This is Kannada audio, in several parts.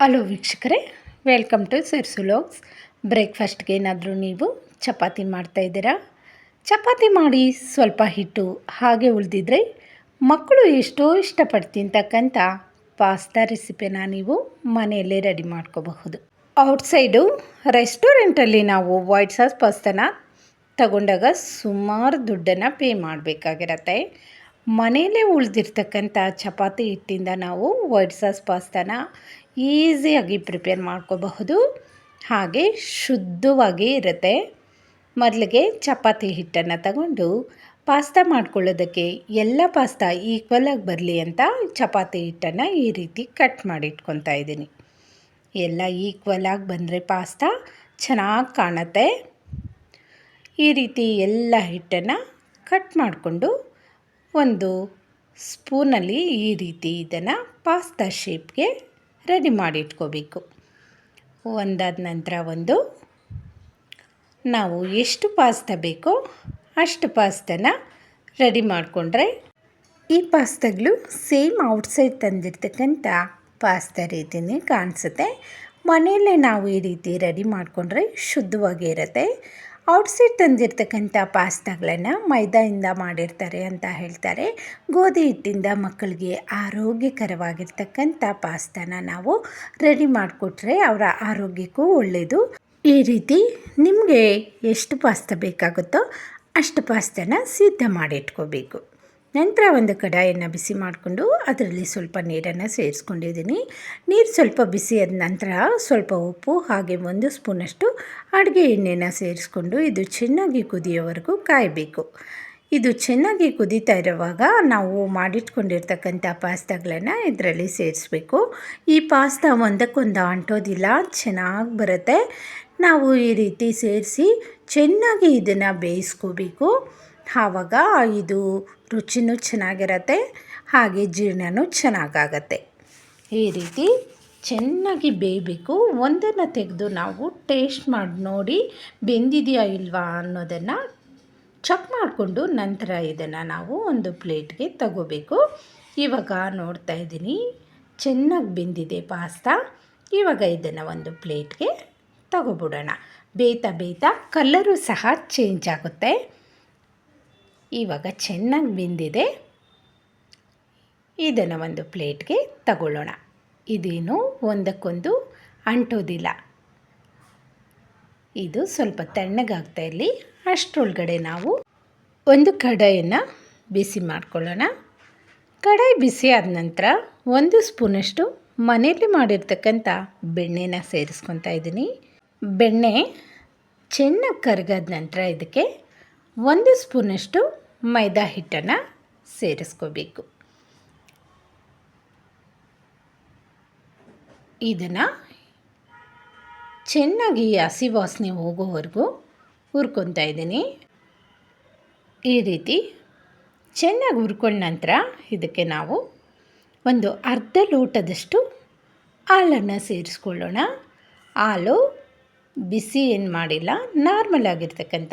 ಹಲೋ ವೀಕ್ಷಕರೇ ವೆಲ್ಕಮ್ ಟು ಸಿರ್ಸುಲೋಗ್ಸ್ ಬ್ರೇಕ್ಫಾಸ್ಟ್ಗೆ ಏನಾದರೂ ನೀವು ಚಪಾತಿ ಮಾಡ್ತಾಯಿದ್ದೀರಾ ಚಪಾತಿ ಮಾಡಿ ಸ್ವಲ್ಪ ಹಿಟ್ಟು, ಹಾಗೆ ಉಳಿದಿದ್ರೆ ಮಕ್ಕಳು ಎಷ್ಟೋ ಇಷ್ಟಪಟ್ಟು ತಿಂತಕ್ಕಂಥ ಪಾಸ್ತಾ ರೆಸಿಪಿನ ನೀವು ಮನೆಯಲ್ಲೇ ರೆಡಿ ಮಾಡ್ಕೋಬಹುದು. ಔಟ್ಸೈಡು ರೆಸ್ಟೋರೆಂಟಲ್ಲಿ ನಾವು ವೈಟ್ ಸಾಸ್ ಪಾಸ್ತಾನ ತಗೊಂಡಾಗ ಸುಮಾರು ದುಡ್ಡನ್ನು ಪೇ ಮಾಡಬೇಕಾಗಿರತ್ತೆ. ಮನೆಯಲ್ಲೇ ಉಳಿದಿರ್ತಕ್ಕಂಥ ಚಪಾತಿ ಹಿಟ್ಟಿಂದ ನಾವು ವೈಟ್ ಸಾಸ್ ಪಾಸ್ತಾನ ಈಸಿಯಾಗಿ ಪ್ರಿಪೇರ್ ಮಾಡ್ಕೋಬಹುದು. ಹಾಗೆ ಶುದ್ಧವಾಗಿ ಇರುತ್ತೆ. ಮೊದಲಿಗೆ ಚಪಾತಿ ಹಿಟ್ಟನ್ನು ತಗೊಂಡು ಪಾಸ್ತಾ ಮಾಡ್ಕೊಳ್ಳೋದಕ್ಕೆ ಎಲ್ಲ ಪಾಸ್ತಾ ಈಕ್ವಲಾಗಿ ಬರಲಿ ಅಂತ ಚಪಾತಿ ಹಿಟ್ಟನ್ನು ಈ ರೀತಿ ಕಟ್ ಮಾಡಿ ಇಟ್ಕೊತಾ ಇದ್ದೀನಿ. ಎಲ್ಲ ಈಕ್ವಲಾಗಿ ಬಂದರೆ ಪಾಸ್ತಾ ಚೆನ್ನಾಗಿ ಕಾಣುತ್ತೆ. ಈ ರೀತಿ ಎಲ್ಲ ಹಿಟ್ಟನ್ನು ಕಟ್ ಮಾಡಿಕೊಂಡು ಒಂದು ಸ್ಪೂನಲ್ಲಿ ಈ ರೀತಿ ಇದನ್ನು ಪಾಸ್ತಾ ಶೇಪ್ಗೆ ರೆಡಿ ಮಾಡಿ ಇಟ್ಕೋಬೇಕು. ಒಂದಾದ ನಂತರ ಒಂದು, ನಾವು ಎಷ್ಟು ಪಾಸ್ತಾ ಬೇಕೋ ಅಷ್ಟು ಪಾಸ್ತಾನ ರೆಡಿ ಮಾಡಿಕೊಂಡ್ರೆ ಈ ಪಾಸ್ತಾಗಳು ಸೇಮ್ ಔಟ್ಸೈಡ್ ತಂದಿರ್ತಕ್ಕಂಥ ಪಾಸ್ತಾ ರೀತಿಯೇ ಕಾಣಿಸುತ್ತೆ. ಮನೆಯಲ್ಲೇ ನಾವು ಈ ರೀತಿ ರೆಡಿ ಮಾಡಿಕೊಂಡ್ರೆ ಶುದ್ಧವಾಗಿ ಇರುತ್ತೆ. ಔಟ್ಸೈಡ್ ತಂದಿರ್ತಕ್ಕಂಥ ಪಾಸ್ತಾಗಳನ್ನು ಮೈದಾಯಿಂದ ಮಾಡಿರ್ತಾರೆ ಅಂತ ಹೇಳ್ತಾರೆ. ಗೋಧಿ ಹಿಟ್ಟಿಂದ ಮಕ್ಕಳಿಗೆ ಆರೋಗ್ಯಕರವಾಗಿರ್ತಕ್ಕಂಥ ಪಾಸ್ತಾನ ನಾವು ರೆಡಿ ಮಾಡಿಕೊಟ್ರೆ ಅವರ ಆರೋಗ್ಯಕ್ಕೂ ಒಳ್ಳೆಯದು ಈ ರೀತಿ ನಿಮಗೆ ಎಷ್ಟು ಪಾಸ್ತಾ ಬೇಕಾಗುತ್ತೋ ಅಷ್ಟು ಪಾಸ್ತಾನ ಸಿದ್ಧ ಮಾಡಿಟ್ಕೋಬೇಕು. ನಂತರ ಒಂದು ಕಡಾಯನ್ನು ಬಿಸಿ ಮಾಡಿಕೊಂಡು ಅದರಲ್ಲಿ ಸ್ವಲ್ಪ ನೀರನ್ನು ಸೇರಿಸ್ಕೊಂಡಿದ್ದೀನಿ. ನೀರು ಸ್ವಲ್ಪ ಬಿಸಿಯಾದ ನಂತರ ಸ್ವಲ್ಪ ಉಪ್ಪು ಹಾಗೆ ಒಂದು ಸ್ಪೂನಷ್ಟು ಅಡುಗೆ ಎಣ್ಣೆನ ಸೇರಿಸ್ಕೊಂಡು ಇದು ಚೆನ್ನಾಗಿ ಕುದಿಯೋವರೆಗೂ ಕಾಯಬೇಕು. ಇದು ಚೆನ್ನಾಗಿ ಕುದೀತಾ ಇರುವಾಗ ನಾವು ಮಾಡಿಟ್ಕೊಂಡಿರ್ತಕ್ಕಂಥ ಪಾಸ್ತಾಗಳನ್ನು ಇದರಲ್ಲಿ ಸೇರಿಸ್ಬೇಕು. ಈ ಪಾಸ್ತಾ ಒಂದಕ್ಕೊಂದು ಅಂಟೋದಿಲ್ಲ, ಚೆನ್ನಾಗಿ ಬರುತ್ತೆ. ನಾವು ಈ ರೀತಿ ಸೇರಿಸಿ ಚೆನ್ನಾಗಿ ಇದನ್ನು ಬೇಯಿಸ್ಕೋಬೇಕು. ಆವಾಗ ಇದು ರುಚಿನೂ ಚೆನ್ನಾಗಿರತ್ತೆ, ಹಾಗೆ ಜೀರ್ಣನೂ ಚೆನ್ನಾಗಾಗತ್ತೆ. ಈ ರೀತಿ ಚೆನ್ನಾಗಿ ಬೇಯಬೇಕು. ಒಂದನ್ನು ತೆಗೆದು ನಾವು ಟೇಸ್ಟ್ ಮಾಡಿ ನೋಡಿ ಬೆಂದಿದೆಯಾ ಇಲ್ವಾ ಅನ್ನೋದನ್ನು ಚೆಕ್ ಮಾಡಿಕೊಂಡು ನಂತರ ಇದನ್ನು ನಾವು ಒಂದು ಪ್ಲೇಟ್ಗೆ ತಗೋಬೇಕು. ಇವಾಗ ನೋಡ್ತಾ ಇದ್ದೀನಿ, ಚೆನ್ನಾಗಿ ಬೆಂದಿದೆ ಪಾಸ್ತಾ ಇವಾಗ ಇದನ್ನು ಒಂದು ಪ್ಲೇಟ್ಗೆ ತಗೋಬಿಡೋಣ. ಬೇಯ್ತಾ ಬೇಯ್ತಾ ಕಲ್ಲರು ಸಹ ಚೇಂಜ್ ಆಗುತ್ತೆ. ಇವಾಗ ಚೆನ್ನಾಗಿ ಬೆಂದಿದೆ. ಇದನ್ನು ಒಂದು ಪ್ಲೇಟ್ಗೆ ತಗೊಳ್ಳೋಣ. ಇದೇನು ಒಂದಕ್ಕೊಂದು ಅಂಟೋದಿಲ್ಲ. ಇದು ಸ್ವಲ್ಪ ತಣ್ಣಗಾಗ್ತಾ ಇರಲಿ. ಅಷ್ಟರೊಳಗಡೆ ನಾವು ಒಂದು ಕಡಾಯನ್ನು ಬಿಸಿ ಮಾಡ್ಕೊಳ್ಳೋಣ. ಕಡಾಯಿ ಬಿಸಿ ಆದ ನಂತರ ಒಂದು ಸ್ಪೂನಷ್ಟು ಮನೆಯಲ್ಲಿ ಮಾಡಿರ್ತಕ್ಕಂಥ ಬೆಣ್ಣೆನ ಸೇರಿಸ್ಕೊತಾ ಇದ್ದೀನಿ. ಬೆಣ್ಣೆ ಚೆನ್ನಾಗಿ ಕರಗಾದ ನಂತರ ಇದಕ್ಕೆ ಒಂದು ಸ್ಪೂನಷ್ಟು ಮೈದಾ ಹಿಟ್ಟನ್ನು ಸೇರಿಸ್ಕೋಬೇಕು. ಇದನ್ನು ಚೆನ್ನಾಗಿ ಹಸಿ ವಾಸನೆ ಹೋಗೋವರೆಗೂ ಹುರ್ಕೊತಾ ಇದ್ದೀನಿ. ಈ ರೀತಿ ಚೆನ್ನಾಗಿ ಹುರ್ಕೊಂಡ ನಂತರ ಇದಕ್ಕೆ ನಾವು ಒಂದು ಅರ್ಧ ಲೋಟದಷ್ಟು ಹಾಲನ್ನು ಸೇರಿಸ್ಕೊಳ್ಳೋಣ. ಹಾಲು ಬಿಸಿ ಏನು ಮಾಡಿಲ್ಲ, ನಾರ್ಮಲ್ ಆಗಿರ್ತಕ್ಕಂಥ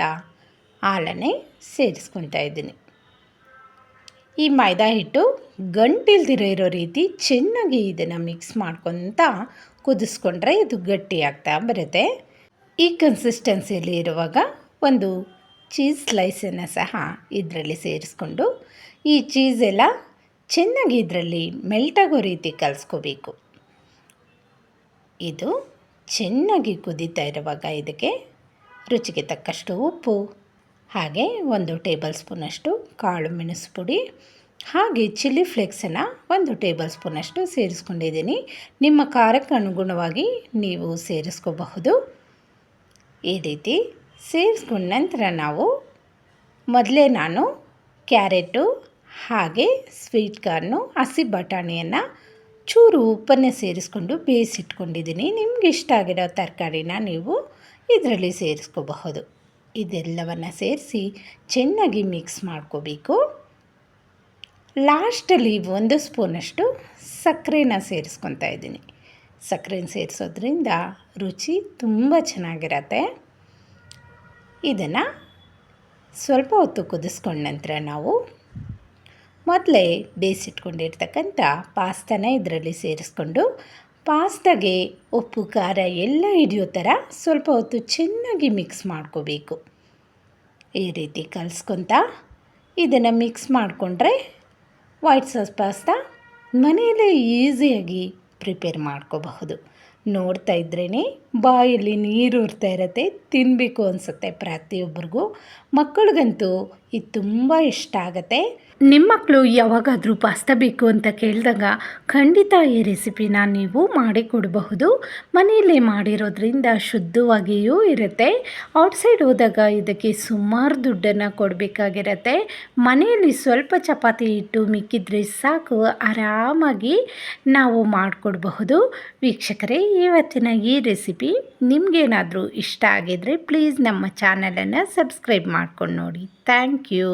ಹಾಲನ್ನೇ ಸೇರಿಸ್ಕೊತಾ ಇದ್ದೀನಿ. ಈ ಮೈದಾ ಹಿಟ್ಟು ಗಂಟಿಲ್ದಿರೋ ಇರೋ ರೀತಿ ಚೆನ್ನಾಗಿ ಇದನ್ನು ಮಿಕ್ಸ್ ಮಾಡ್ಕೊತ ಕುದಿಸ್ಕೊಂಡ್ರೆ ಇದು ಗಟ್ಟಿ ಆಗ್ತಾ ಬರುತ್ತೆ. ಈ ಕನ್ಸಿಸ್ಟೆನ್ಸಿಯಲ್ಲಿ ಇರುವಾಗ ಒಂದು ಚೀಸ್ ಸ್ಲೈಸನ್ನು ಸಹ ಇದರಲ್ಲಿ ಸೇರಿಸ್ಕೊಂಡು ಈ ಚೀಸೆಲ್ಲ ಚೆನ್ನಾಗಿ ಇದರಲ್ಲಿ ಮೆಲ್ಟಾಗೋ ರೀತಿ ಕಲಿಸ್ಕೋಬೇಕು. ಇದು ಚೆನ್ನಾಗಿ ಕುದೀತಾ ಇರುವಾಗ ಇದಕ್ಕೆ ರುಚಿಗೆ ತಕ್ಕಷ್ಟು ಉಪ್ಪು ಹಾಗೆ ಒಂದು ಟೇಬಲ್ ಸ್ಪೂನಷ್ಟು ಕಾಳು ಮೆಣಸು ಪುಡಿ, ಹಾಗೆ ಚಿಲ್ಲಿ ಫ್ಲೇಕ್ಸನ್ನು ಒಂದು ಟೇಬಲ್ ಸ್ಪೂನಷ್ಟು ಸೇರಿಸ್ಕೊಂಡಿದ್ದೀನಿ. ನಿಮ್ಮ ಖಾರಕ್ಕೆ ಅನುಗುಣವಾಗಿ ನೀವು ಸೇರಿಸ್ಕೋಬಹುದು. ಈ ರೀತಿ ಸೇರಿಸ್ಕೊಂಡ ನಂತರ ನಾವು ಮೊದಲೇ ನಾನು ಕ್ಯಾರೆಟು, ಹಾಗೆ ಸ್ವೀಟ್ ಕಾರ್ನು, ಹಸಿ ಬಟಾಣಿಯನ್ನು ಚೂರು ಉಪ್ಪನ್ನೇ ಸೇರಿಸ್ಕೊಂಡು ಬೇಯಿಸಿಟ್ಕೊಂಡಿದ್ದೀನಿ. ನಿಮ್ಗೆ ಇಷ್ಟ ಆಗಿರೋ ತರಕಾರಿನ ನೀವು ಇದರಲ್ಲಿ ಸೇರಿಸ್ಕೋಬಹುದು. ಇದೆಲ್ಲವನ್ನು ಸೇರಿಸಿ ಚೆನ್ನಾಗಿ ಮಿಕ್ಸ್ ಮಾಡ್ಕೋಬೇಕು. ಲಾಸ್ಟಲ್ಲಿ ಒಂದು ಸ್ಪೂನಷ್ಟು ಸಕ್ಕರೆನ ಸೇರಿಸ್ಕೊತಾ ಇದ್ದೀನಿ. ಸಕ್ಕರೆನ ಸೇರಿಸೋದ್ರಿಂದ ರುಚಿ ತುಂಬ ಚೆನ್ನಾಗಿರತ್ತೆ. ಇದನ್ನು ಸ್ವಲ್ಪ ಹೊತ್ತು ಕುದಿಸ್ಕೊಂಡ ನಂತರ ನಾವು ಮೊದಲೇ ಬೇಯಿಸಿಟ್ಕೊಂಡಿರ್ತಕ್ಕಂಥ ಪಾಸ್ತಾನ ಇದರಲ್ಲಿ ಸೇರಿಸ್ಕೊಂಡು ಪಾಸ್ತಾಗೆ ಉಪ್ಪು, ಖಾರ ಎಲ್ಲ ಹಿಡಿಯೋ ಥರ ಸ್ವಲ್ಪ ಹೊತ್ತು ಚೆನ್ನಾಗಿ ಮಿಕ್ಸ್ ಮಾಡ್ಕೋಬೇಕು. ಈ ರೀತಿ ಕಲಿಸ್ಕೊತ ಇದನ್ನು ಮಿಕ್ಸ್ ಮಾಡಿಕೊಂಡ್ರೆ ವೈಟ್ ಸಾಸ್ ಪಾಸ್ತಾ ಮನೆಯಲ್ಲೇ ಈಸಿಯಾಗಿ ಪ್ರಿಪೇರ್ ಮಾಡ್ಕೋಬಹುದು. ನೋಡ್ತಾ ಇದ್ರೇ ಬಾಯಲ್ಲಿ ನೀರು ಇರ್ತಾ ಇರತ್ತೆ ತಿನ್ನಬೇಕು ಅನಿಸುತ್ತೆ ಪ್ರತಿಯೊಬ್ಬರಿಗೂ. ಮಕ್ಕಳಿಗಂತೂ ಇದು ತುಂಬ ಇಷ್ಟ ಆಗುತ್ತೆ. ನಿಮ್ಮ ಮಕ್ಕಳು ಯಾವಾಗಾದರೂ ಪಾಸ್ತಾ ಬೇಕು ಅಂತ ಕೇಳಿದಾಗ ಖಂಡಿತ ಈ ರೆಸಿಪಿನ ನೀವು ಮಾಡಿಕೊಡಬಹುದು. ಮನೆಯಲ್ಲೇ ಮಾಡಿರೋದ್ರಿಂದ ಶುದ್ಧವಾಗಿಯೂ ಇರುತ್ತೆ. ಔಟ್ಸೈಡ್ ಹೋದಾಗ ಇದಕ್ಕೆ ಸುಮಾರು ದುಡ್ಡನ್ನು ಕೊಡಬೇಕಾಗಿರತ್ತೆ. ಮನೆಯಲ್ಲಿ ಸ್ವಲ್ಪ ಚಪಾತಿ ಇಟ್ಟು ಮಿಕ್ಕಿದ್ರೆ ಸಾಕು, ಆರಾಮಾಗಿ ನಾವು ಮಾಡಿಕೊಡಬಹುದು. ವೀಕ್ಷಕರೇ, ಇವತ್ತಿನ ಈ ರೆಸಿಪಿ ನಿಮಗೇನಾದರೂ ಇಷ್ಟ ಆಗಿದ್ದರೆ ಪ್ಲೀಸ್ ನಮ್ಮ ಚಾನಲನ್ನು ಸಬ್ಸ್ಕ್ರೈಬ್ ಮಾಡ್ಕೊಂಡು ನೋಡಿ. Thank you.